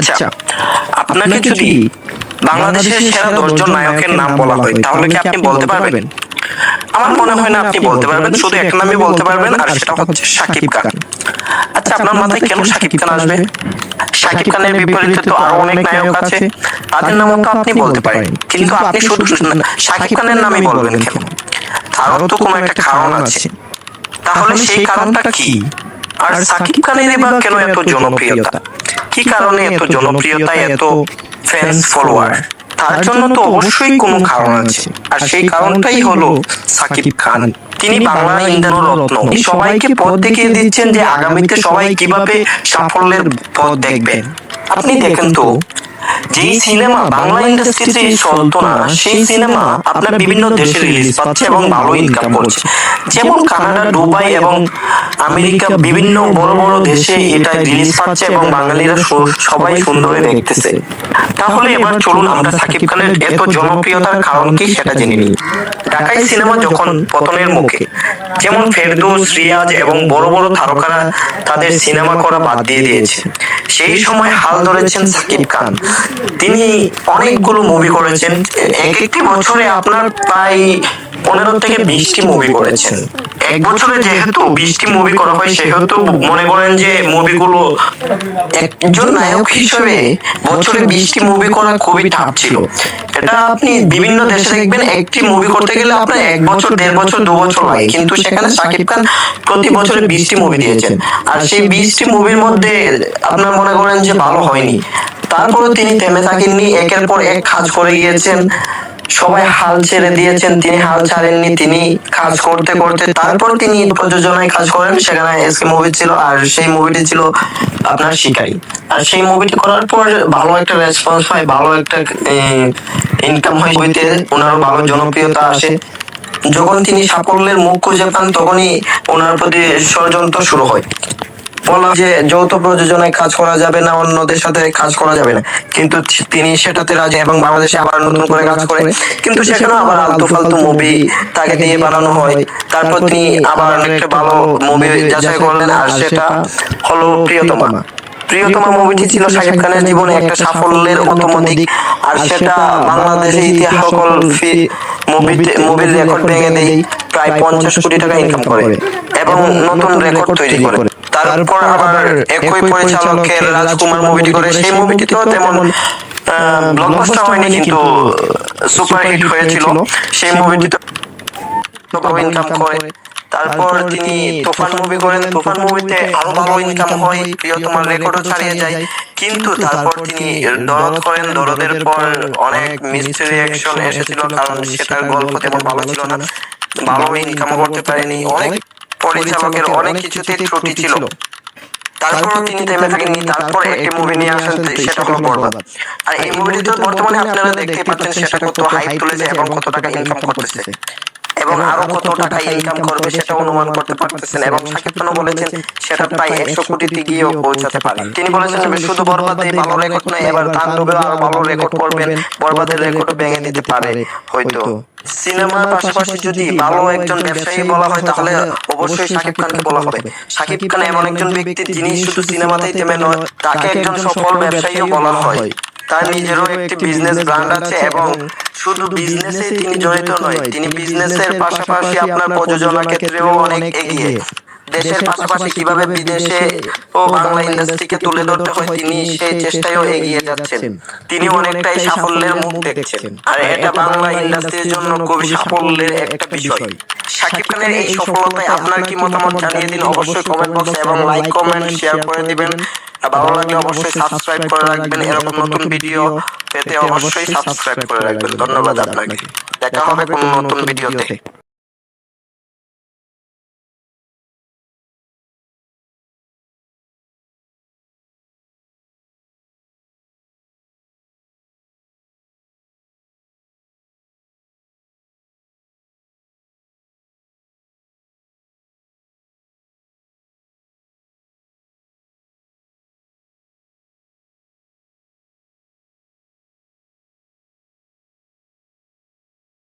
আচ্ছা আপনাকে যদি বাংলাদেশের সেরা দশজন নায়কের নাম বলা হয় তাহলে কি আপনি বলতে পারবেন? আমার মনে হয় না আপনি বলতে পারবেন শুধু একটা নামই বলতে পারবেন আর সেটা হচ্ছে সাকিব খান। আচ্ছা আপনার মাথায় কেন সাকিব খান আসবে? সাকিব খানের বিপরীতে তো আরও অনেক নায়ক আছে তাদের নামও তো আপনি বলতে পারেন। কিন্তু আপনি শুধু সাকিব খানের নামই বলবেন কেন তারও তো কোনো একটা কারণ আছে তাহলে সেই কারণটা কি আর সাকিব খানের বা কেন এত জনপ্রিয়তা কি কারণে এত জনপ্রিয়তা এত ফ্যান্স ফলোয়ার তার জন্য তো অবশ্যই কোনো কারণ আছে। আর সেই কারণটাই হলো সাকিব খান। তিনি বাংলা ইন্দ্র রত্ন। সবাইকে পথ দেখিয়ে দিচ্ছেন যে আগামীতে সবাই কীভাবে সাফল্যের পথ দেখবেন আপনি দেখেন তো যেই সিনেমা বাংলা ইন্ডাস্ট্রিতে চলতো না সেই সিনেমা আপনার বিভিন্ন দেশে রিলিজ পাচ্ছে এবং ভালো ইনকাম করছে। যেমন কানাডা দুবাই এবং আমেরিকা বিভিন্ন বড় বড় দেশে এটা রিলিজ পাচ্ছে এবং বাঙালিরা সবাই সুন্দরে দেখতেছে। তাহলে এবার চলুন আমরা সাকিব খানের এত জনপ্রিয়তার কারণ কি সেটা জেনে নিই। ঢাকাই সিনেমা যখন পতনের মুখে যেমন ফেরদৌস রিয়াজ এবং বড় বড় তারকারা তাদের সিনেমা করা বাদ দিয়ে দিয়েছে। সেই সময় হাল ধরেছেন সাকিব খান। তিনি অনেকগুলো মুভি করেছেন। এক একটি বছরে আপনার প্রায় পনেরো থেকে বিশটি মুভি করেছেন এক বছরে যেহেতু বিশটি মুভি করা হয় সেহেতু মনে করেন যে মুভিগুলো একজন নায়ক হিসেবে বছরে বিশটি মুভি করা খুবই টাফ ছিল। এটা আপনি বিভিন্ন দেশে দেখবেন একটি মুভি করতে গেলে আপনার এক বছর দেড় বছর দু বছর লাগে। কিন্তু সেখানে সাকিব খান প্রতি বছরে বিশটি মুভি দিয়েছেন। আর সেই বিশটি মুভির মধ্যে আপনার মনে করেন যে ভালো হয়নি। তারপরে তিনি থেমে থাকেননি। একের পর এক কাজ করে গিয়েছেন। সবাই হাল ছেড়ে দিয়েছেন তিনি হাল ছাড়েননি তিনি কাজ করতে করতে তারপর তিনি প্রযোজনায় কাজ করেন সেখানে এসকে মুভি ছিল আর সেই মুভিটি ছিল আপনার শিকারি। আর সেই মুভিটি করার পর ভালো একটা রেসপন্স হয় ভালো একটা ইনকাম হয় মুভিতে ওনারও ভালো জনপ্রিয়তা আসে। যখন তিনি সাফল্যের মুখ খুঁজে পান তখনই ওনার প্রতি ষড়যন্ত্র শুরু হয়। বলা যে যৌথ প্রযোজনায় কাজ করা যাবে না, অন্যদের সাথে কাজ করা যাবে না। কিন্তু তিনি সেটাতে রাজি এবং বাংলাদেশে আবার নতুন করে কাজ করে। কিন্তু সেখানে আবার আলতু ফালতু মুভি তাকে দিয়ে বানানো হয়। তারপর তিনি আবার একটা ভালো মুভি যাচাই করলেন আর সেটা হলো প্রিয়তমা। প্রিয়তমা মুভিটি ছিল শাকিব খানের জীবনে একটা সাফল্যের অন্যতম দিক আর সেটা বাংলাদেশের ইতিহাস সকল মুভির রেকর্ড ভেঙে দেয়। প্রায় পঞ্চাশ কোটি টাকা ইনকাম করে এবং নতুন রেকর্ড তৈরি করে। তারপর আবার একই পরিচালকের রাজকুমার মুভিটি করে সেই মুভিটিতেও তেমন ব্লকবাস্টার হয়নি কিন্তু সুপার হিট হয়েছিল। সেই মুভিটিতে ইনকাম করে। তারপর তিনি তুফান মুভি করেন তুফান মুভিতে আরও ভালো ইনকাম হয় প্রিয়তমার রেকর্ডও ছাড়িয়ে যায় কিন্তু তারপর তিনি দরদ করেন দরদের পর অনেক মিস্ট্রি এসেছিল কারণ সেটার গল্প তেমন ভালো ছিল না ভালো ইনকাম করতে পারেনি অনেক পরিচালকের অনেক কিছুতে ত্রুটি ছিল। তারপর তিনি থেমে থাকেননি তারপর একটি মুভি নিয়ে আসেন সেটা হলো বরবাদ আর এই মুভিটি তো বর্তমানে আপনারা দেখতে পাচ্ছেন সেটা কত হাইপ তুলেছে এবং কত টাকা ইনকাম করতেছে। এবং আরও কত টাকা ইনকাম করবে সেটা অনুমান করতে পারতেছেন এবং শাকিব খানও বলেছেন সেটা প্রায় একশো কোটিতে গিয়েও পৌঁছাতে পারে। তিনি বলেছেন যে শুধু বরবাদে ভালো রেকর্ড নয় এবার তাণ্ডবে আরও ভালো রেকর্ড করবেন বরবাদের রেকর্ড ভেঙে দিতে পারে। হয়তো সিনেমার পাশাপাশি যদি ভালো একজন ব্যবসায়ী বলা হয় তাহলে অবশ্যই শাকিব খানকে বলা হবে। শাকিব খান এমন একজন ব্যক্তি যিনি শুধু সিনেমাতেই তেমন নয় তাকে একজন সফল ব্যবসায়ীও বলা হয় তার নিজেরও একটি বিজনেস ব্র্যান্ড আছে এবং শুধু বিজনেসে তিনি জড়িত নয় তিনি বিজনেসের পাশাপাশি আপনার প্রযোজনা ক্ষেত্রেও অনেক এগিয়ে। দেশের পাশাপাশি কীভাবে বিদেশে ও বাংলা ইন্ডাস্ট্রিকে তুলে ধরতে হয় তিনি সেই চেষ্টায়ও এগিয়ে যাচ্ছেন। তিনি অনেকটাই সাফল্যের মুখ দেখছেন। আর এটা বাংলা ইন্ডাস্ট্রির জন্য খুবই সাফল্যের একটা বিষয়। শাকিব খানের এই সফলতায় আপনার কি মতামত জানিয়ে দিন? অবশ্যই কমেন্ট বক্সে এবং লাইক কমেন্ট শেয়ার করে দিবেন ভালো লাগলে অবশ্যই সাবস্ক্রাইব করে রাখবেন এরকম নতুন ভিডিও পেতে অবশ্যই সাবস্ক্রাইব করে রাখবেন। ধন্যবাদ আপনাকে। দেখা হবে কোন নতুন ভিডিওতে